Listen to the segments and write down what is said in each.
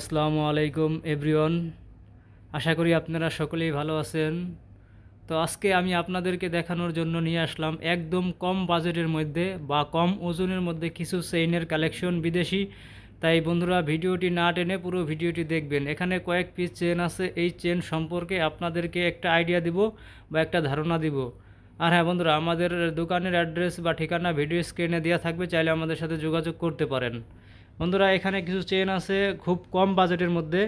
আসসালামু আলাইকুম, এভরিওয়ান। আশা করি আপনারা সকলেই ভালো আছেন। তো আজকে আমি আপনাদেরকে দেখানোর জন্য নিয়ে আসলাম একদম কম বাজেটের মধ্যে বা কম ওজনের মধ্যে কিছু চেইনের কালেকশন বিদেশি। তাই বন্ধুরা, ভিডিওটি না টেনে পুরো ভিডিওটি দেখবেন। এখানে কয়েক পিস চেন আছে। এই চেন সম্পর্কে আপনাদেরকে একটা আইডিয়া দিব বা একটা ধারণা দিব। আর হ্যাঁ বন্ধুরা, আমাদের দোকানের অ্যাড্রেস বা ঠিকানা ভিডিও স্ক্রিনে দেওয়া থাকবে। চাইলে আমাদের সাথে যোগাযোগ করতে পারেন। বন্ধুরা, এখানে কিছু চেন আছে খুব কম বাজেটের মধ্যে।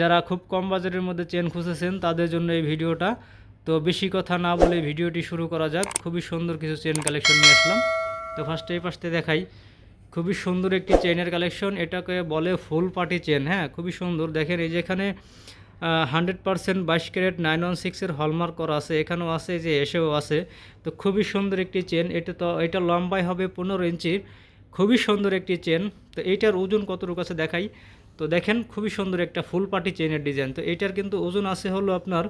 যারা খুব কম বাজেটের মধ্যে চেন খুঁজেছেন, তাদের জন্য এই ভিডিওটা। তো বেশি কথা না বলে ভিডিওটি শুরু করা যাক। খুবই সুন্দর কিছু চেন কালেকশন নিয়ে আসলাম। তো ফার্স্টে এই পাশতে দেখাই। খুবই সুন্দর একটি চেনের কালেকশন এটাকে বলে ফুল পার্টি চেন হ্যাঁ খুবই সুন্দর। দেখেন, এই যেখানে হান্ড্রেড পারসেন্ট বাইশ ক্যারেট নাইন ওয়ান সিক্সের হলমার্ক করা আছে। এখানেও আছে যে এসেও আছে। তো খুবই সুন্দর একটি চেন এটা তো, এটা লম্বাই হবে পনেরো ইঞ্চির। খুবই সুন্দর একটি চেন তো এইটার ওজন কতটুকু আছে দেখাই। তো দেখেন, খুবই সুন্দর একটা ফুল পার্টি চেনের ডিজাইন তো এইটার কিন্তু ওজন আছে হলো আপনার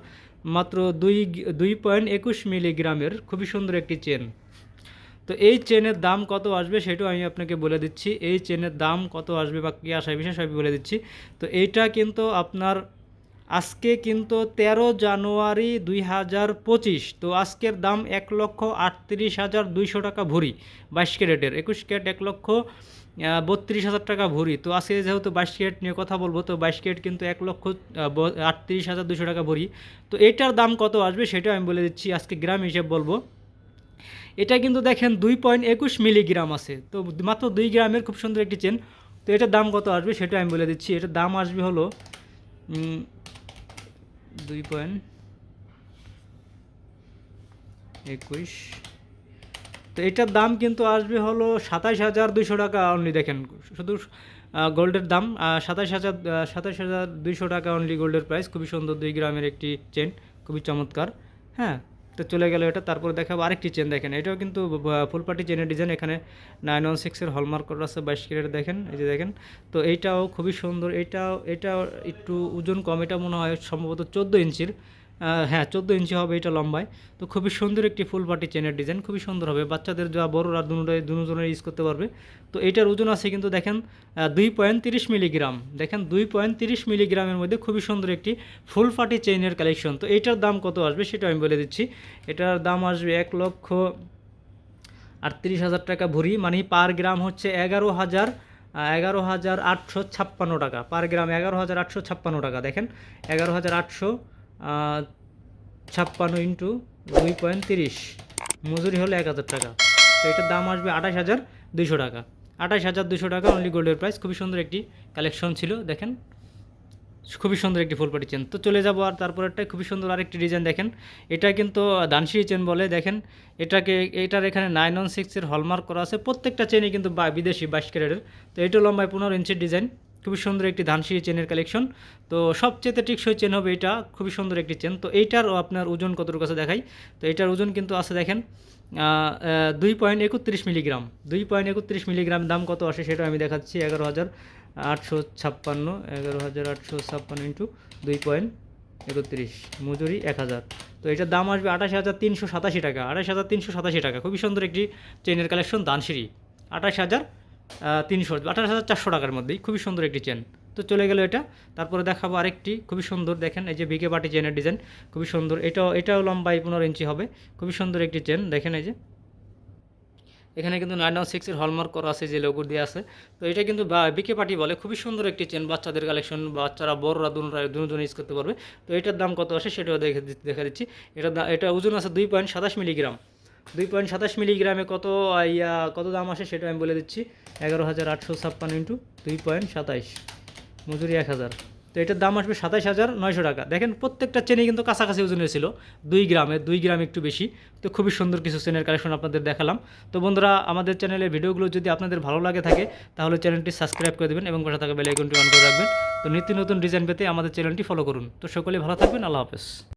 মাত্র দুই দুই পয়েন্ট একুশ মিলিগ্রামের খুবই সুন্দর একটি চেন তো এই চেনের দাম কত আসবে সেটাও আমি আপনাকে বলে দিচ্ছি। এই চেনের দাম কত আসবে বা কী আসায় বিশেষ আমি বলে দিচ্ছি। তো এইটা কিন্তু আপনার আজকে কিন্তু তেরো জানুয়ারি দুই হাজার পঁচিশ, তো আজকের দাম এক লক্ষ আটত্রিশ হাজার দুইশো টাকা ভরি, বাইশ ক্যারেটের। একুশ ক্যারেট এক লক্ষ বত্রিশ হাজার টাকা ভরি, তো আজকে যেহেতু বাইশ ক্যারেট নিয়ে কথা বলব, তো বাইশ ক্যারেট কিন্তু এক লক্ষ আটত্রিশ হাজার দুশো টাকা ভরি। তো এটার দাম কত আসবে সেটা আমি বলে দিচ্ছি, আজকে গ্রাম হিসেব বলব। এটা কিন্তু দেখেন দুই পয়েন্ট একুশ মিলিগ্রাম আছে, তো মাত্র দুই গ্রামের খুব সুন্দর একটি চেন, তো এটার দাম কত আসবে সেটা আমি বলে দিচ্ছি। এটার দাম আসবে হলো দুই পয়েন্ট। একুশ। তো এটার দাম কিন্তু আসবে হলো সাতাশ হাজার দুইশো টাকা অনলি দেখেন। শুধু গোল্ডের দাম সাতাশ হাজার সাতাশ হাজার দুইশো টাকা অনলি গোল্ডের প্রাইস খুবই সুন্দর দুই গ্রামের একটি চেন খুবই চমৎকার। হ্যাঁ তো চলে গেল এটা। তারপরে দেখাবো আরেকটি চেন দেখেন। এটাও কিন্তু ফুল পার্টি চেনের ডিজাইন এখানে নাইন ওয়ান সিক্সের হলমার্ক করা আছে, বাইশ ক্যারেট দেখেন, এই যে দেখেন। তো এইটাও খুবই সুন্দর। এটাও এটা একটু ওজন কম, এটা মনে হয় সম্ভবত চোদ্দ ইঞ্চির। হ্যাঁ চোদ্দ ইঞ্চি হবে, এটা লম্বায়। তো খুবই সুন্দর একটি ফুল পার্টি চেনের ডিজাইন, খুবই সুন্দর হবে। বাচ্চাদের যা বড়রা দুটোই দুজনের ইউজ করতে পারবে। তো এটার ওজন আছে কিন্তু দেখেন দুই পয়েন্ট তিরিশ মিলিগ্রাম দেখেন, দুই পয়েন্ট তিরিশ মিলিগ্রামের মধ্যে খুবই সুন্দর একটি ফুল পার্টি চেইনের কালেকশন তো এইটার দাম কত আসবে সেটা আমি বলে দিচ্ছি। এটার দাম আসবে এক লক্ষ আটত্রিশ হাজার টাকা ভরি। মানে পার গ্রাম হচ্ছে এগারো হাজার এগারো হাজার আটশো ছাপ্পান্ন টাকা। পার গ্রাম এগারো হাজার আটশো ছাপ্পান্ন টাকা। দেখেন, এগারো হাজার আটশো ছাপ্পান্ন ইন্টু দুই পয়েন্ট তিরিশ। মজুরি হলো এক হাজার টাকা। তো এটার দাম আসবে আঠাশ হাজার দুশো টাকা। আঠাশ হাজার দুশো টাকা অনলি গোল্ডের প্রাইস খুবই সুন্দর একটি কালেকশন ছিল, দেখেন। খুবই সুন্দর একটি ফুল পাটি চেন তো চলে যাব আর তারপরেরটাই খুবই সুন্দর আরেকটি ডিজাইন দেখেন। এটা কিন্তু দানশিরি চেন বলে, দেখেন। এটাকে, এটার এখানে নাইন ওয়ান সিক্সের হলমার্ক করা আছে। প্রত্যেকটা চেনই কিন্তু বা- বিদেশি বাইশ ক্যারেটের। তো এটা লম্বায় পনেরো ইঞ্চির ডিজাইন খুবই সুন্দর একটি ধানসিঁড়ি চেনের কালেকশন তো সবচেয়ে টিকসই চেন হবে এটা, খুবই সুন্দর একটি চেন। তো এইটারও আপনার ওজন কতটুকু আছে দেখাই। তো এটার ওজন কিন্তু আছে দেখেন দুই পয়েন্ট একত্রিশ মিলিগ্রাম। দুই পয়েন্ট একত্রিশ মিলিগ্রাম দাম কত আসে সেটা আমি দেখাচ্ছি, এগারো হাজার আটশো ছাপ্পান্ন, এগারো হাজার আটশো ছাপ্পান্ন ইন্টু দুই পয়েন্ট একত্রিশ, মজুরি এক হাজার। তো এটার দাম আসবে আঠাশ হাজার তিনশো সাতাশি টাকা, আঠাশ হাজার তিনশো সাতাশি টাকা। খুবই সুন্দর একটি চেনের কালেকশন দানসিঁড়ি আঠাশ হাজার তিনশো আঠাশ হাজার চারশো টাকার মধ্যেই। খুবই সুন্দর একটি চেন তো চলে গেল এটা। তারপরে দেখাবো আরেকটি। খুবই সুন্দর, দেখেন, এই যে বিকে বাটি চেনের ডিজাইন খুবই সুন্দর। এটাও এটাও লম্বাই পনেরো ইঞ্চি হবে। খুবই সুন্দর একটি চেন দেখেন এই যে। এখানে কিন্তু নাইন ওয়ান সিক্সের হলমার্ক করা আছে, যে লোগো দিয়ে আছে। তো এটা কিন্তু বিকে পার্টি বলে, খুবই সুন্দর একটি চেন বাচ্চাদের কালেকশন বাচ্চারা, বড়রা দুজনরা দুজন ইউজ করতে পারবে। তো এটার দাম কত আসে, সেটাও দেখে দেখা দিচ্ছি। এটা এটা ওজন আছে দুই পয়েন্ট সাতাশ মিলিগ্রাম দুই পয়েন্ট সাতাশ মিলিগ্রামে কত ইয়া, কত দাম আসে সেটা আমি বলে দিচ্ছি। এগারো হাজার আটশো ছাপ্পান্ন ইন্টু দুই পয়েন্ট সাতাইশ মজুরি এক হাজার। তো এটার দাম আসবে সাতাইশ হাজার নয়শো টাকা। দেখেন, প্রত্যেকটা চেনে কিন্তু কাছাকাছি ওজনের ছিল, দুই গ্রামে, দুই গ্রাম একটু বেশি। তো খুবই সুন্দর কিছু চেনের কালেকশন আপনাদের দেখালাম। তো বন্ধুরা, আমাদের চ্যানেলের ভিডিওগুলো যদি আপনাদের ভালো লাগে থাকে, তাহলে চ্যানেলটি সাবস্ক্রাইব করে দেবেন এবং পাশে থাকা বেল আইকনটি অন করে রাখবেন। তো নিত্য নতুন ডিজাইন পেতে আমাদের চ্যানেলটি ফলো করুন। তো সকলে ভালো থাকবেন, আল্লাহ হাফেজ।